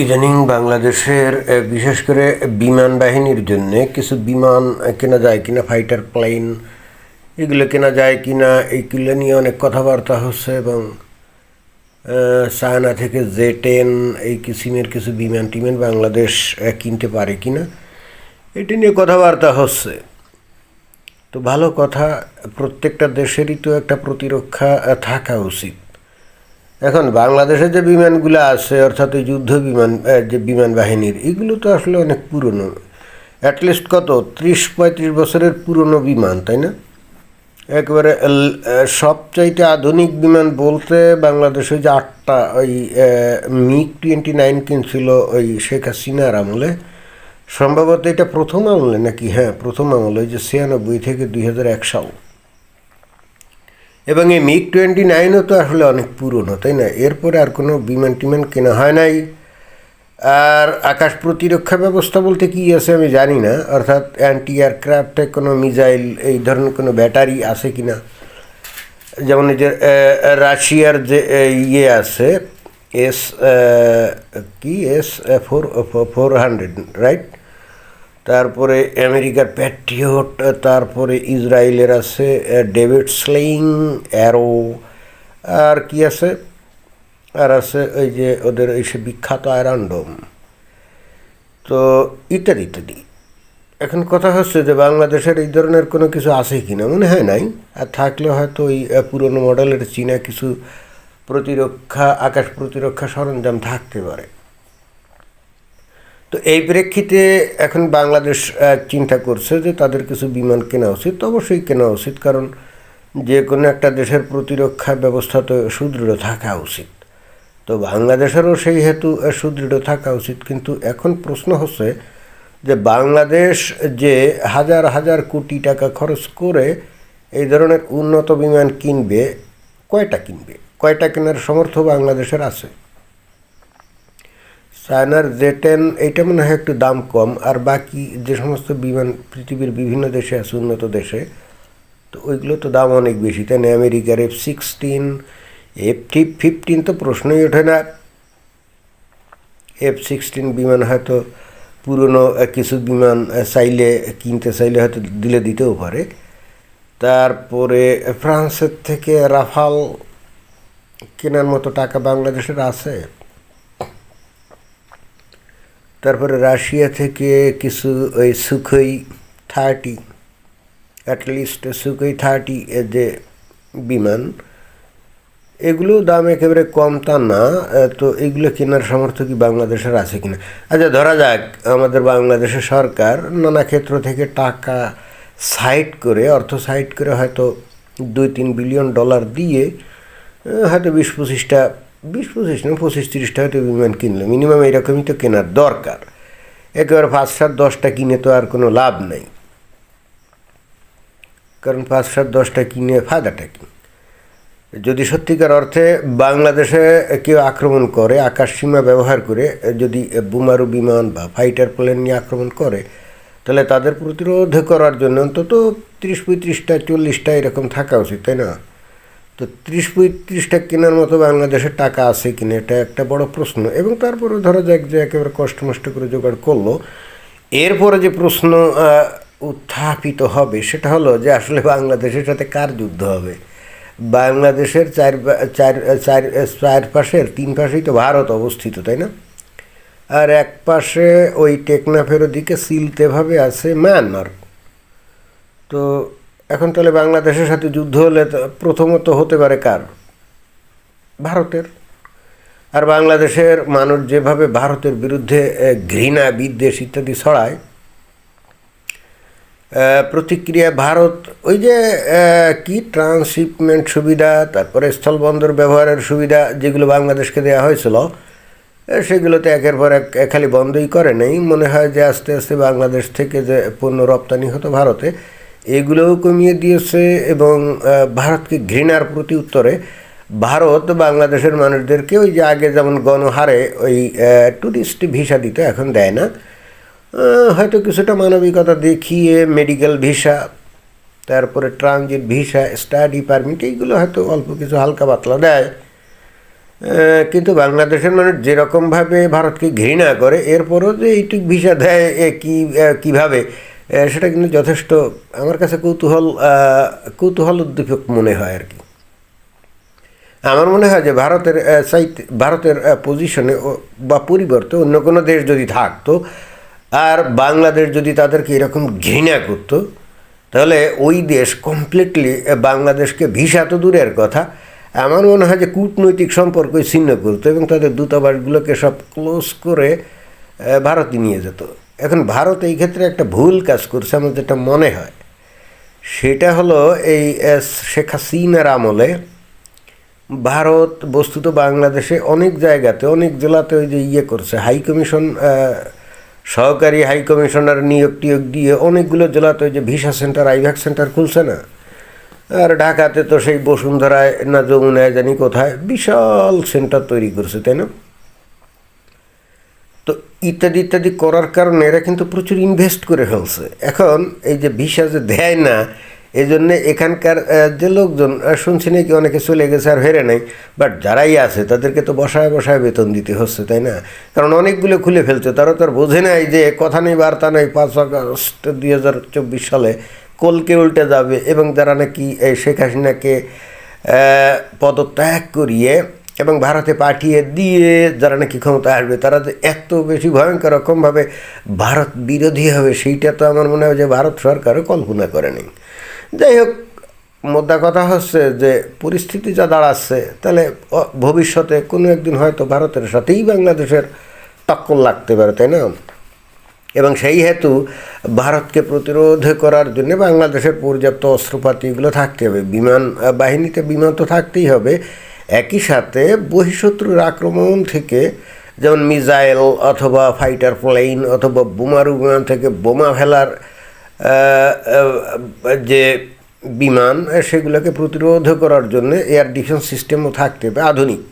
ইদানিং বাংলাদেশের বিশেষ করে বিমান বাহিনীর জন্য কিছু বিমান কেনা যায় কিনা ফাইটার প্লেন এগুলো কেনা যায় কিনা এইগুলো নিয়ে অনেক কথাবার্তা হচ্ছে এবং চায়না থেকে জে টেন এই কিসিমের কিছু বিমান টিমান বাংলাদেশ কিনতে পারে কিনা, এটি নিয়ে কথাবার্তা হচ্ছে। তো ভালো কথা, প্রত্যেকটা দেশেরই তো একটা প্রতিরক্ষা থাকা উচিত। এখন বাংলাদেশে যে বিমানগুলো আছে, অর্থাৎ এই যুদ্ধ বিমান যে বিমান বাহিনীর, এগুলো তো আসলে অনেক পুরনো। অ্যাটলিস্ট কত? ত্রিশ, পঁয়ত্রিশ বছরের পুরনো বিমান, তাই না? একেবারে সবচাইতে আধুনিক বিমান বলতে বাংলাদেশে যে আটটা, ওই মিগ টোয়েন্টি নাইন কিনছিল ওই শেখ হাসিনার আমলে। সম্ভবত এটা প্রথম আমলে নাকি? হ্যাঁ প্রথম আমলে, ওই যে ছিয়ানব্বই থেকে দুই হাজার এক সাল। এবং এই মিগ টোয়েন্টি নাইনও তো আসলে অনেক পুরনো, তাই না? এরপরে আর কোনো বিমান টিমান কেনা হয় নাই। আর আকাশ প্রতিরক্ষা ব্যবস্থা বলতে কি আছে আমি জানি না, অর্থাৎ অ্যান্টি এয়ারক্রাফটে কোনো মিসাইল এই ধরনের কোনো ব্যাটারি আছে কি না? যেমন এই যে রাশিয়ার যে ইয়ে আছে, এস কি? S four four hundred, right? তারপরে আমেরিকার প্যাট্রিয়ট, তারপরে ইসরায়েলের আছে ডেভিড স্লেইং, অ্যারো, আর কি আছে? আর আছে ওই যে ওদের ওই সে বিখ্যাত আয়রনডোম তো ইত্যাদি ইত্যাদি। এখন কথা হচ্ছে যে বাংলাদেশের এই ধরনের কোনো কিছু আছে কি না মনে হয় নাই। আর থাকলে হয়তো ওই পুরনো মডেলের চীনা কিছু প্রতিরক্ষা, আকাশ প্রতিরক্ষা সরঞ্জাম থাকতে পারে। তো এই প্রেক্ষিতে এখন বাংলাদেশ চিন্তা করছে যে তাদের কিছু বিমান কেনা উচিত। অবশ্যই কেনা উচিত, কারণ যে কোনো একটা দেশের প্রতিরক্ষা ব্যবস্থা তো সুদৃঢ় থাকা উচিত। তো বাংলাদেশেরও সেই হেতু সুদৃঢ় থাকা উচিত। কিন্তু এখন প্রশ্ন হচ্ছে যে বাংলাদেশ যে হাজার হাজার কোটি টাকা খরচ করে এই ধরনের উন্নত বিমান কিনবে, কয়টা কিনবে? কয়টা কেনার সমর্থ বাংলাদেশের আছে? চায়নার জে টেন এইটা মনে হয় একটু দাম কম, আর বাকি যে সমস্ত বিমান, পৃথিবীর বিভিন্ন দেশে আছে, উন্নত দেশে, তো ওইগুলো তো দাম অনেক বেশি, তাই না? আমেরিকার এফ সিক্সটিন এফ ফিফটিন তো প্রশ্নই ওঠে না। এফ সিক্সটিন বিমান হয়তো পুরনো কিছু বিমান চাইলে, কিনতে চাইলে হয়তো দিলে দিতেও পারে। তারপরে ফ্রান্সের থেকে রাফাল কেনার মতো টাকা বাংলাদেশের আছে? তারপরে রাশিয়া থেকে কিছু ওই Sukhoi thirty at least Sukhoi thirty যে বিমান এগুলো দাম একেবারে কম তা না তো এগুলো কেনার সামর্থ্য কি বাংলাদেশের আছে কিনা? আচ্ছা ধরা যাক, আমাদের বাংলাদেশের সরকার নানা ক্ষেত্র থেকে টাকা সাইড করে, অর্থ সাইড করে হয়তো দুই তিন বিলিয়ন ডলার দিয়ে হয়তো বিশ পঁচিশটা বিশ পঁচিশ না, পঁচিশ তিরিশটা হয়তো বিমান কিনলো। মিনিমাম এরকমই তো কেনার দরকার। একেবারে পাঁচ, সাত, দশটা কিনে তো আর কোনো লাভ নেই। কারণ পাঁচ, সাত, দশটা কিনে ফায়দাটা কি? যদি সত্যিকার অর্থে বাংলাদেশে কেউ আক্রমণ করে, আকাশ সীমা ব্যবহার করে, যদি বুমারু বিমান বা ফাইটার প্লেন নিয়ে আক্রমণ করে, তাহলে তাদের প্রতিরোধ করার জন্য অন্তত তিরিশ পঁয়ত্রিশটা, চল্লিশটা এরকম থাকা উচিত, তাই না? তো ত্রিশ পঁয়ত্রিশটা কেনার মতো বাংলাদেশের টাকা আছে কিনা, এটা একটা বড় প্রশ্ন। এবং তারপরে ধরা যাক যে একেবারে কষ্ট মষ্ট করে জোগাড় করল। এরপরে যে প্রশ্ন উত্থাপিত হবে, সেটা হলো যে আসলে বাংলাদেশের সাথে কার যুদ্ধ হবে? বাংলাদেশের চার চার চার চার পাশের, তিন পাশেই তো ভারত অবস্থিত, তাই না? আর এক পাশে ওই টেকনাফের ওদিকে সিলতেভাবে আছে মায়ানমার। তো এখন তাহলে বাংলাদেশের সাথে যুদ্ধ হলে প্রথমত হতে পারে কার? ভারতের। আর বাংলাদেশের মানুষ যেভাবে ভারতের বিরুদ্ধে ঘৃণা, বিদ্বেষ ইত্যাদি ছড়ায় প্রতিক্রিয়া ভারত, ওই যে কি ট্রান্সশিপমেন্ট সুবিধা, তারপরে স্থলবন্দর ব্যবহারের সুবিধা যেগুলো বাংলাদেশকে দেওয়া হয়েছিল সেগুলোতে একের পর এক খালি বন্ধই করে নেই। মনে হয় যে আস্তে আস্তে বাংলাদেশ থেকে যে পণ্য রপ্তানি হতো ভারতে এগুলোও কমিয়ে দিয়েছে এবং ভারতকে ঘৃণার প্রতি উত্তরে ভারত বাংলাদেশের মানুষদেরকে ওই যে আগে যেমন গণহারে ওই ট্যুরিস্ট ভিসা দিত, এখন দেয় না। হয়তো কিছুটা মানবিকতা দেখিয়ে মেডিকেল ভিসা তারপরে ট্রানজিট ভিসা স্টাডি পারমিট এইগুলো হয়তো অল্প কিছু হালকা পাতলা দেয়। কিন্তু বাংলাদেশের মানুষ যেরকমভাবে ভারতকে ঘৃণা করে, এরপরও যে এইটুক ভিসা দেয়, এ কি কীভাবে? সেটা কিন্তু যথেষ্ট আমার কাছে কৌতূহল কৌতূহল উদ্দীপক মনে হয় আর কি। আমার মনে হয় যে ভারতের চাইতে ভারতের পজিশনে বা পরিবর্তে অন্য কোনো দেশ যদি থাকতো, আর বাংলাদেশ যদি তাদেরকে এরকম ঘৃণা করতো, তাহলে ওই দেশ কমপ্লিটলি বাংলাদেশকে ভিসা তো দূরের কথা, আমার মনে হয় যে কূটনৈতিক সম্পর্কই ছিন্ন করতো এবং তাদের দূতাবাসগুলোকে সব ক্লোজ করে ভারতে নিয়ে যেত। এখন ভারত এই ক্ষেত্রে একটা ভুল কাজ করছে, আমার যেটা মনে হয়। সেটা হলো এই শেখ হাসিনার আমলে ভারত বস্তুত বাংলাদেশে অনেক জায়গাতে, অনেক জেলাতে ওই যে ইয়ে করছে, হাই কমিশন সহকারী হাই কমিশনার নিয়োগ টিয়োগ দিয়ে অনেকগুলো জেলাতে ওই যে ভিসা সেন্টার, আইভ্যাক সেন্টার খুলছে না। আর ঢাকাতে তো সেই বসুন্ধরায় না যমুনায় জানি কোথায়, বিশাল সেন্টার তৈরি করছে, তাই না? ইত্যাদি ইত্যাদি করার কারণে এরা কিন্তু প্রচুর ইনভেস্ট করে ফেলছে। এখন এই যে ভিসা যে দেয় না এই জন্যে এখানকার যে লোকজন শুনছি নাকি অনেকে চলে গেছে আর হেরে নাই বাট যারাই আছে তাদেরকে তো বসায় বসায় বেতন দিতে হচ্ছে, তাই না? কারণ অনেকগুলো খুলে ফেলছে, তারা তো আর বোঝে নাই যে কথা নেই, বার্তা নেই, পাঁচ আগস্ট দুই হাজার চব্বিশ সালে কলকে উল্টে যাবে এবং যারা নাকি, এই শেখ হাসিনাকে পদত্যাগ করিয়ে এবং ভারতে পাঠিয়ে দিয়ে যারা নাকি ক্ষমতা আসবে, তারা যে এত বেশি ভয়ঙ্কর রকমভাবে ভারত বিরোধী হবে, সেইটা তো আমার মনে হয় যে ভারত সরকারও কল্পনা করেনি যাই হোক, মোদ্দা কথা হচ্ছে যে পরিস্থিতি যা দাঁড়াচ্ছে, তাহলে ভবিষ্যতে কোনো একদিন হয়তো ভারতের সাথেই বাংলাদেশের টক্কর লাগতে পারে, তাই না? এবং সেই হেতু ভারতকে প্রতিরোধ করার জন্য বাংলাদেশের পর্যাপ্ত অস্ত্রপাতি এগুলো থাকতে হবে। বিমান বাহিনীতে বিমান তো থাকতেই হবে। একই সাথে বহিঃশত্রুর আক্রমণ থেকে যেমন মিজাইল অথবা ফাইটার প্লেন অথবা বোমারু বিমান থেকে বোমা ফেলার যে বিমান, সেগুলোকে প্রতিরোধ করার জন্য এয়ার ডিফেন্স সিস্টেমও থাকতে হবে, আধুনিক।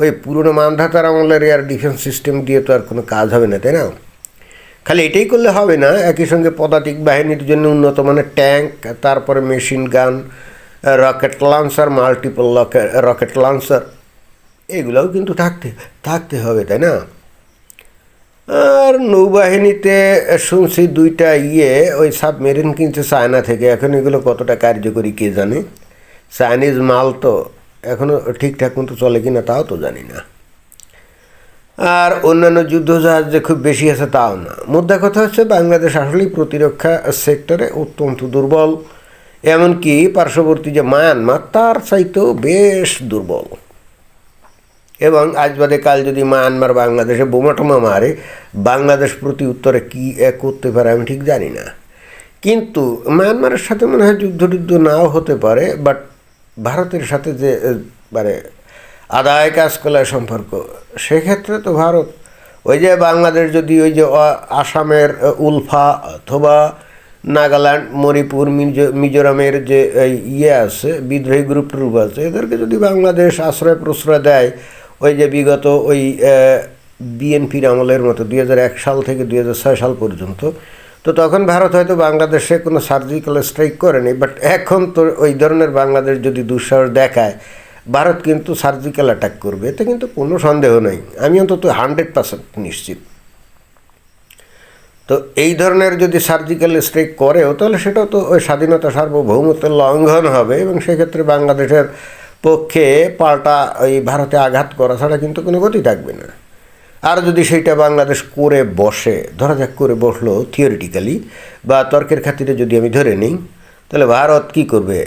ওই পুরনো মানধাতার আমলের এয়ার ডিফেন্স সিস্টেম দিয়ে তো আর কোনো কাজ হবে না, তাই না? খালি এটাই করলে হবে না, একই সঙ্গে পদাতিক বাহিনীর জন্য উন্নত মানের ট্যাঙ্ক, তারপরে machine gun rocket launcher multiple rocket launcher এগুলোও কিন্তু থাকতে থাকতে হবে, তাই না? আর নৌবাহিনীতে শুনছি দুইটা ইয়ে ওই সাবমেরিন কিনছে চায়না থেকে। এখন এগুলো কতটা কার্যকরী কে জানে? চাইনিজ মাল তো এখনও ঠিকঠাক মতো চলে কি না তাও তো জানি না। আর অন্যান্য যুদ্ধজাহাজ যে খুব বেশি আছে তাও না। মুদ্রা কথা হচ্ছে বাংলাদেশ আসলেই প্রতিরক্ষা সেক্টরে অত্যন্ত দুর্বল। এমনকি পার্শ্ববর্তী যে মায়ানমার, তার চাইতেও বেশ দুর্বল। এবং আজ বাদে কাল যদি মায়ানমার বাংলাদেশে বোমাটোমা মারে, বাংলাদেশ প্রতি উত্তরে কী করতে পারে আমি ঠিক জানি না। কিন্তু মায়ানমারের সাথে মনে হয় যুদ্ধ টুদ্ধ নাও হতে পারে বাট ভারতের সাথে যে মানে আদায় কাজ কলার সম্পর্ক, সেক্ষেত্রে তো ভারত, ওই যে বাংলাদেশ যদি ওই যে আসামের উলফা অথবা নাগাল্যান্ড, মণিপুর, মিজো মিজোরামের যে ইয়ে আছে, বিদ্রোহী গ্রুপ ট্রুপ আছে, এদেরকে যদি বাংলাদেশ আশ্রয় প্রশ্রয় দেয়, ওই যে বিগত ওই বিএনপির আমলের মতো, দুই হাজার এক সাল থেকে দুই হাজার ছয় সাল পর্যন্ত, তো তখন ভারত হয়তো বাংলাদেশে কোনো সার্জিক্যাল স্ট্রাইক করেনি বাট এখন তো ওই ধরনের বাংলাদেশ যদি দুঃসাহস দেখায়, ভারত কিন্তু সার্জিক্যাল অ্যাটাক করবে, এতে কিন্তু কোনো সন্দেহ নেই। আমি অন্তত হান্ড্রেড পার্সেন্ট নিশ্চিত। তো এই ধরনের যদি সার্জিক্যাল স্ট্রাইক করেও, তাহলে সেটাও তো ওই স্বাধীনতা সার্বভৌমত্বের লঙ্ঘন হবে এবং সেক্ষেত্রে বাংলাদেশের পক্ষে পাল্টা ওই ভারতে আঘাত করা ছাড়া কিন্তু কোনো গতি থাকবে না। আর যদি সেইটা বাংলাদেশ করে বসে, ধরা যাক করে বসল থিওরিটিক্যালি বা তর্কের খাতিরে যদি আমি ধরে নিই, তাহলে ভারত কি করবে?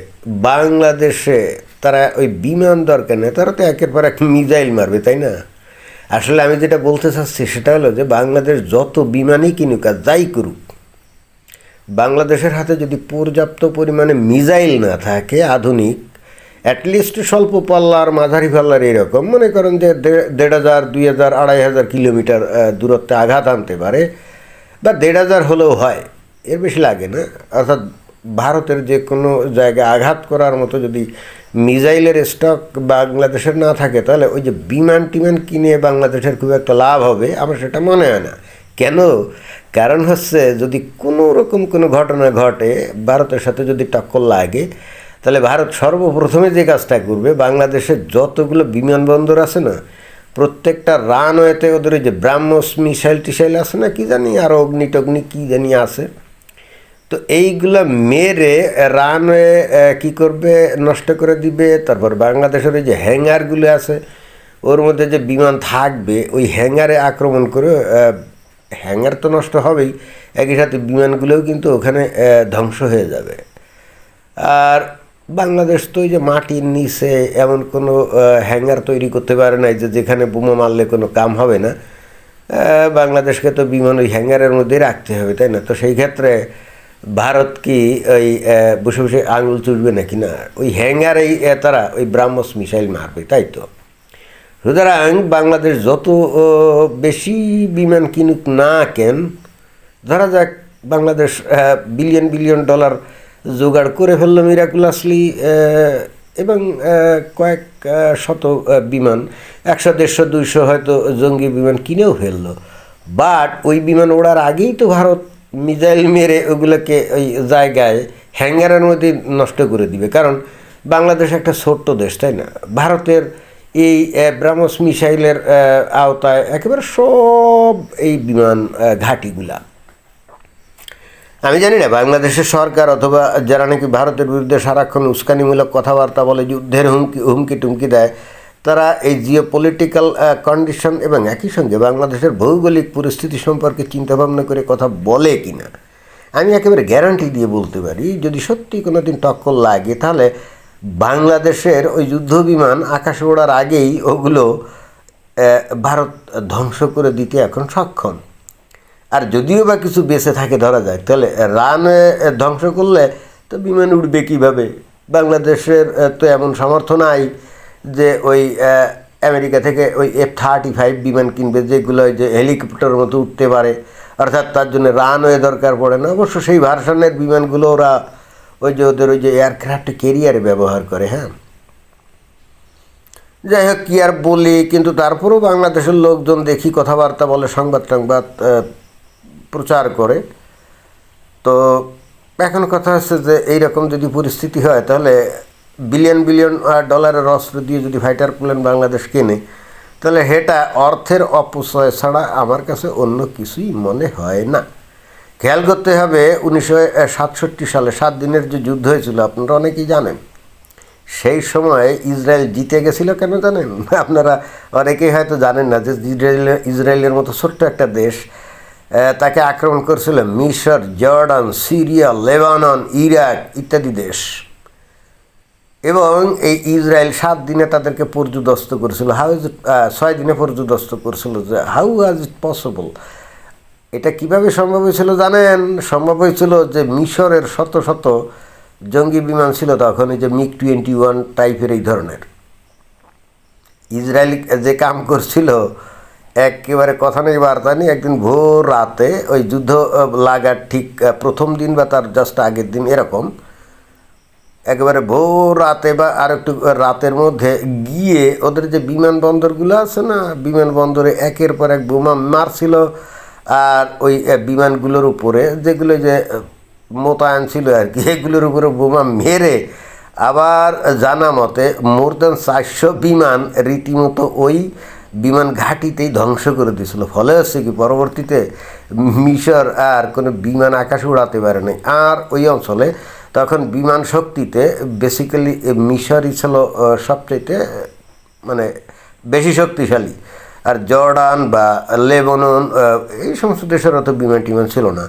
বাংলাদেশে তারা ওই বিমান দরকার নেই, তারা তো একের পর এক মিজাইল মারবে, তাই না? আসলে আমি যেটা বলতে চাচ্ছি সেটা হলো যে বাংলাদেশ যত বিমানই কিনুক আর যাই করুক, বাংলাদেশের হাতে যদি পর্যাপ্ত পরিমাণে মিজাইল না থাকে, আধুনিক অ্যাটলিস্ট স্বল্প পাল্লার, মাঝারি পাল্লার এরকম, মনে করেন যে দেড় হাজার, দুই হাজার, আড়াই হাজার কিলোমিটার দূরত্বে আঘাত আনতে পারে, বা দেড় হাজার হলেও হয়, এর বেশি লাগে না, অর্থাৎ ভারতের যে কোনো জায়গায় আঘাত করার মতো যদি মিজাইলের স্টক বাংলাদেশের না থাকে, তাহলে ওই যে বিমান টিমান কিনে বাংলাদেশের খুব একটা লাভ হবে, আমার সেটা মনে হয় না। কেন? কারণ হচ্ছে যদি কোনো রকম কোনো ঘটনা ঘটে, ভারতের সাথে যদি টক্কর লাগে, তাহলে ভারত সর্বপ্রথমে যে কাজটা করবে বাংলাদেশের যতগুলো বিমানবন্দর আছে না, প্রত্যেকটা রানওয়েতে ওদের ওই যে ব্রাহ্মস মিসাইল টিসাইল আছে না, কি জানি, আর অগ্নি টগ্নি কী জানি আছে। তো এইগুলো মেরে রানওয়ে কি করবে, নষ্ট করে দিবে, তারপর বাংলাদেশের ওই যে হ্যাঙ্গারগুলো আছে, ওর মধ্যে যে বিমান থাকবে, ওই হ্যাঙ্গারে আক্রমণ করে হ্যাঙ্গার তো নষ্ট হবেই, একই সাথে বিমানগুলোও কিন্তু ওখানে ধ্বংস হয়ে যাবে। আর বাংলাদেশ তো ওই যে মাটির নিচে এমন কোনো হ্যাঙ্গার তৈরি করতে পারে নাই যে যেখানে বোমা মারলে কোনো কাম হবে না। বাংলাদেশকে তো বিমান ওই হ্যাঙ্গারের মধ্যেই রাখতে হবে, তাই না? তো সেই ক্ষেত্রে ভারত কি ওই বসে বসে আঙুল চুষবে নাকি? না, ওই হ্যাঙ্গারেই তারা ওই ব্রাহ্মস মিসাইল মারবে, তাই তো? সুতরাং বাংলাদেশ যত বেশি বিমান কিনুক না কেন, ধরা যাক বাংলাদেশ বিলিয়ন বিলিয়ন ডলার জোগাড় করে ফেলল মিরাকুলাসলি এবং কয়েক শত বিমান, একশো, দেড়শো, দুইশো হয়তো জঙ্গি বিমান কিনেও ফেলল। বাট ওই বিমান ওড়ার আগেই তো ভারত মিসাইল মেরে ওগুলোকে ওই জায়গায় হ্যাঙ্গারের মধ্যে নষ্ট করে দিবে। কারণ বাংলাদেশ একটা ছোট্ট দেশ, তাই না? ভারতের এই ব্রাহ্মস মিসাইলের আওতায় একেবারে সব এই বিমান ঘাঁটিগুলা। আমি জানি না, বাংলাদেশের সরকার অথবা যারা নাকি ভারতের বিরুদ্ধে সারাক্ষণ উস্কানিমূলক কথাবার্তা বলে, যুদ্ধের হুমকি হুমকি টুমকি দেয় তারা এই জিও পলিটিক্যাল কন্ডিশন এবং একই সঙ্গে বাংলাদেশের ভৌগোলিক পরিস্থিতি সম্পর্কে চিন্তাভাবনা করে কথা বলে কি না আমি একেবারে গ্যারান্টি দিয়ে বলতে পারি, যদি সত্যি কোনো দিন টক্কর লাগে, তাহলে বাংলাদেশের ওই যুদ্ধ বিমান আকাশে ওড়ার আগেই ওগুলো ভারত ধ্বংস করে দিতে এখন সক্ষম। আর যদিও বা কিছু বেঁচে থাকে ধরা যায়, তাহলে রানওয়ে ধ্বংস করলে তো বিমান উঠবে কীভাবে? বাংলাদেশের তো এমন সামর্থ্য নাই যে ওই আমেরিকা থেকে ওই এফ থার্টি ফাইভ বিমান কিনবে, যেগুলো ওই যে হেলিকপ্টারের মতো উঠতে পারে। অর্থাৎ তার জন্য রানওয়ে দরকার পড়ে না। অবশ্য সেই ভার্সনের বিমানগুলো ওরা ওই যে ওদের ওই যে এয়ারক্রাফট কেরিয়ারে ব্যবহার করে হ্যাঁ। যাই হোক, কী আর বলি, কিন্তু তারপরেও বাংলাদেশের লোকজন দেখি কথাবার্তা বলে, সংবাদ সংবাদ প্রচার করে। তো এখন কথা হচ্ছে যে, এইরকম যদি পরিস্থিতি হয়, তাহলে বিলিয়ন বিলিয়ন ডলারের অস্ত্র দিয়ে যদি ফাইটার প্লেন বাংলাদেশ কেনে, তাহলে সেটা অর্থের অপচয় ছাড়া আমার কাছে অন্য কিছুই মনে হয় না। খেয়াল করতে হবে, উনিশশো সাতষট্টি সালে সাত দিনের যে যুদ্ধ হয়েছিল, আপনারা অনেকেই জানেন। সেই সময় ইসরায়েল জিতে গেছিল কেন জানেন? আপনারা অনেকেই হয়তো জানেন না যে ইসরায়েল, ইসরায়েলের মতো ছোট্ট একটা দেশ তাকে আক্রমণ করেছিল মিশর, জর্ডান, সিরিয়া, লেবানন, ইরাক ইত্যাদি দেশ। এবং এই ইসরায়েল সাত দিনে তাদেরকে পর্যুদস্ত করেছিল। হাউ ইজ ছয় দিনে পর্যুদস্ত করেছিল যে হাউ ওয়াজ ইট পসিবল এটা কীভাবে সম্ভব হয়েছিল জানেন? সম্ভব হয়েছিল যে মিশরের শত শত জঙ্গি বিমান ছিল তখন এই যে মিগ টোয়েন্টি ওয়ান টাইপের এই ধরনের। ইসরায়েল যে কাম করছিল, একেবারে কথা নেই, বার্তা নেই। একদিন ভোর রাতে ওই যুদ্ধ লাগার ঠিক প্রথম দিন বা তার জাস্ট আগের দিন এরকম একেবারে ভোর রাতে বা আর একটু রাতের মধ্যে গিয়ে ওদের যে বিমানবন্দরগুলো আছে না, বিমানবন্দরে একের পর এক বোমা মারছিল আর ওই বিমানগুলোর উপরে যেগুলো যে মোতায়েন ছিল আর কি, এগুলোর উপরে বোমা মেরে আবার জানা মতে মোর দেন চারশো বিমান রীতিমতো ওই বিমান ঘাঁটিতেই ধ্বংস করে দিয়েছিল। ফলে হচ্ছে কি, পরবর্তীতে মিশর আর কোনো বিমান আকাশে উড়াতে পারে নাই আর ওই অঞ্চলে তখন বিমান শক্তিতে বেসিক্যালি মিশরই ছিল সবচাইতে মানে বেশি শক্তিশালী। আর জর্ডান বা লেবনন এই সমস্ত দেশের অত বিমান টিমান ছিল না।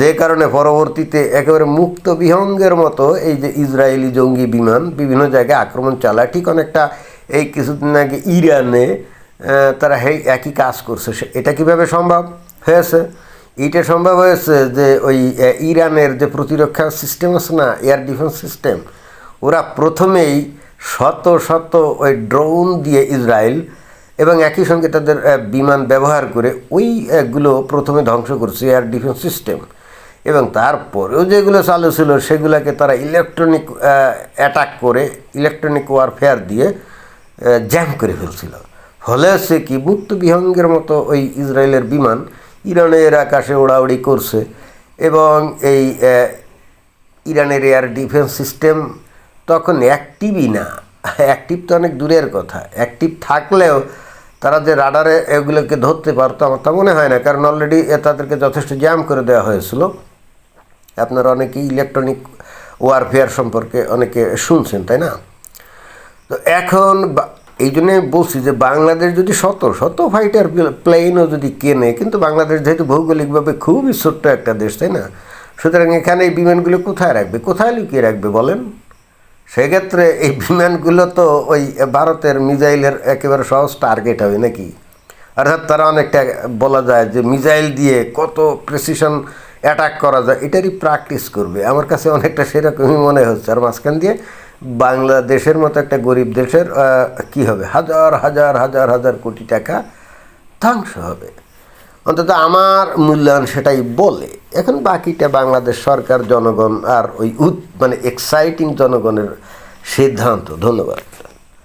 যে কারণে পরবর্তীতে একেবারে মুক্ত বিহঙ্গের মতো এই যে ইসরায়েলি জঙ্গি বিমান বিভিন্ন জায়গায় আক্রমণ চালায়। ঠিক অনেকটা এই কিছুদিন আগে ইরানে তারা এই একই কাজ করছে। এটা কীভাবে সম্ভব? হয়েছে। এটা সম্ভব হয়েছে যে ওই ইরানের যে প্রতিরক্ষা সিস্টেম আছে না এয়ার ডিফেন্স সিস্টেম ওরা প্রথমেই শত শত ওই ড্রোন দিয়ে ইসরায়েল এবং একই সঙ্গে তাদের বিমান ব্যবহার করে ওইগুলো প্রথমে ধ্বংস করছে এয়ার ডিফেন্স সিস্টেম এবং তারপরেও যেগুলো চালু ছিল, সেগুলোকে তারা ইলেকট্রনিক অ্যাটাক করে ইলেকট্রনিক ওয়ারফেয়ার দিয়ে জ্যাম করে ফেলছিল। ফলে হচ্ছে কি মুক্ত বিহঙ্গের মতো ওই ইসরায়েলের বিমান ইরানের আকাশে ওড়াউড়ি করছে এবং এই ইরানের এয়ার ডিফেন্স সিস্টেম তখন অ্যাক্টিভই না। অ্যাক্টিভ তো অনেক দূরের কথা। অ্যাক্টিভ থাকলেও তারা যে রাডারে এগুলোকে ধরতে পারতো আমার তা মনে হয় না। কারণ অলরেডি তাদেরকে যথেষ্ট জ্যাম করে দেওয়া হয়েছিল। আপনারা অনেকেই ইলেকট্রনিক ওয়ারফেয়ার সম্পর্কে অনেকে শুনছেন, তাই না? তো এখন এই জন্য বলছি যে বাংলাদেশ যদি শত শত ফাইটার প্লেনও যদি কেনে, কিন্তু বাংলাদেশ যেহেতু ভৌগোলিকভাবে খুবই ছোট্ট একটা দেশ, তাই না? সুতরাং এখানে এই বিমানগুলো কোথায় রাখবে? কোথায় লুকিয়ে রাখবে বলেন? সেক্ষেত্রে এই বিমানগুলো তো ওই ভারতের মিজাইলের একেবারে সহজ টার্গেট হবে নাকি? অর্থাৎ তারা অনেকটা বলা যায় যে মিজাইল দিয়ে কত প্রেসিশন অ্যাটাক করা যায়, এটারই প্র্যাকটিস করবে। আমার কাছে অনেকটা সেরকমই মনে হচ্ছে। আর মাঝখান দিয়ে বাংলাদেশের মতো একটা গরিব দেশের কি হবে? হাজার হাজার হাজার হাজার কোটি টাকা ধ্বংস হবে। অন্তত আমার মূল্যায়ন সেটাই বলে। এখন বাকিটা বাংলাদেশ সরকার, জনগণ আর ওই মানে এক্সাইটিং জনগণের সিদ্ধান্ত। ধন্যবাদ।